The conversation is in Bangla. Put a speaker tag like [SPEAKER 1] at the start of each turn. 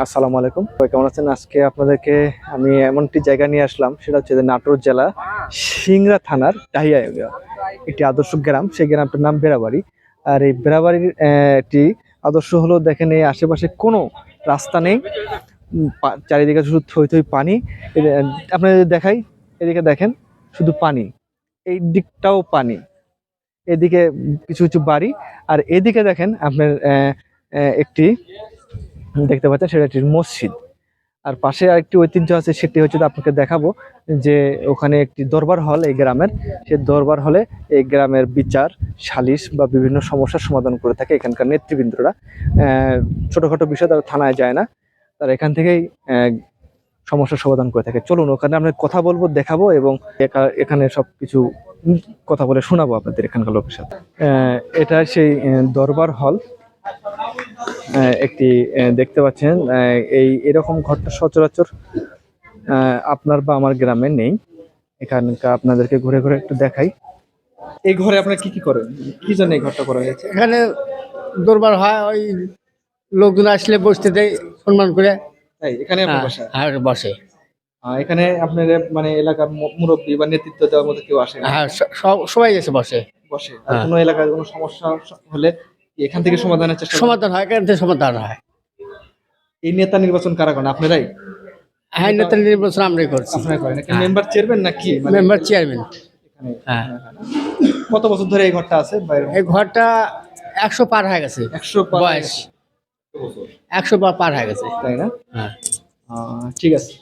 [SPEAKER 1] আসসালামু আলাইকুম। কেমন আছেন? আজকে আপনাদেরকে আমি এমন একটি জায়গা নিয়ে আসলাম, সেটা হচ্ছে নাটোর জেলা সিংড়া থানার ডাহিয়া একটি আদর্শ গ্রাম। সেই গ্রামটার নাম বেড়াবাড়ি। আর এই বেড়াবাড়ির একটি আদর্শ হলো, দেখেন এই আশেপাশে কোনো রাস্তা নেই। চারিদিকে শুধু থই থই পানি। এ- আপনাদের দেখাই, এদিকে দেখেন, শুধু পানি। এই দিকটাও পানি। এদিকে কিছু কিছু বাড়ি। আর এদিকে দেখেন, আপনার একটি দেখতে পাচ্ছেন, সেটা একটি মসজিদ। আর পাশে আরেকটি ঐতিহ্য আছে, সেটি হচ্ছে আপনাকে দেখাবো যে ওখানে একটি দরবার হল এই গ্রামের। সে দরবার হলে এই গ্রামের বিচার, সালিশ বা বিভিন্ন সমস্যার সমাধান করে থাকে এখানকার নেতৃবৃন্দরা। ছোটখাটো বিষয়, তারা থানায় যায় না। তারা এখান থেকেই সমস্যার সমাধান করে থাকে। চলুন, ওখানে আমরা কথা বলব, দেখাবো এবং এখানে সব কিছু কথা বলে শোনাবো আপনাদের এখানকার লোকের সাথে। এটা সেই দরবার হল। একটি দেখতে পাচ্ছেন এই এরকম ঘরটা সচরাচর আপনার বা আমার গ্রামে নেই। এখানকার আপনাদেরকে ঘুরে ঘুরে একটু দেখাই। এই ঘরে আপনারা কি কি করেন? কি জন্য এই ঘরটা করা হয়েছে?
[SPEAKER 2] এখানে দরবার হয় ওই লোকজন আসলে বসতে দেয় সম্মান করে।
[SPEAKER 1] তাই এখানে
[SPEAKER 2] হ্যাঁ, আর বসে।
[SPEAKER 1] এখানে আপনার মানে এলাকার মুরব্বী বা নেতৃত্ব দেওয়ার মতো কেউ আসে না?
[SPEAKER 2] হ্যাঁ সব- সবাই এসে বসে।
[SPEAKER 1] বসে?
[SPEAKER 2] হ্যাঁ।
[SPEAKER 1] কোনো এলাকায় কোনো সমস্যা হলে এখান থেকে সমাধানের চেষ্টা
[SPEAKER 2] সমাধান হয় এখান থেকে সমাধান হয়।
[SPEAKER 1] এই নেতা নির্বাচন কারা করেন? আপনারাই?
[SPEAKER 2] হ্যাঁ নেতা নির্বাচন আমরাই করছি।
[SPEAKER 1] আপনারা করেন। মেম্বার চেয়ারম্যান নাকি? মানে
[SPEAKER 2] মেম্বার চেয়ারম্যান। হ্যাঁ।
[SPEAKER 1] কত বছর ধরে এই ঘরটা আছে
[SPEAKER 2] এই ঘরটা একশো পার হয়ে গেছে।
[SPEAKER 1] একশো
[SPEAKER 2] বয়স। একশো পার পার হয়ে গেছে।
[SPEAKER 1] তাই না?
[SPEAKER 2] হ্যাঁ।
[SPEAKER 1] ঠিক আছে।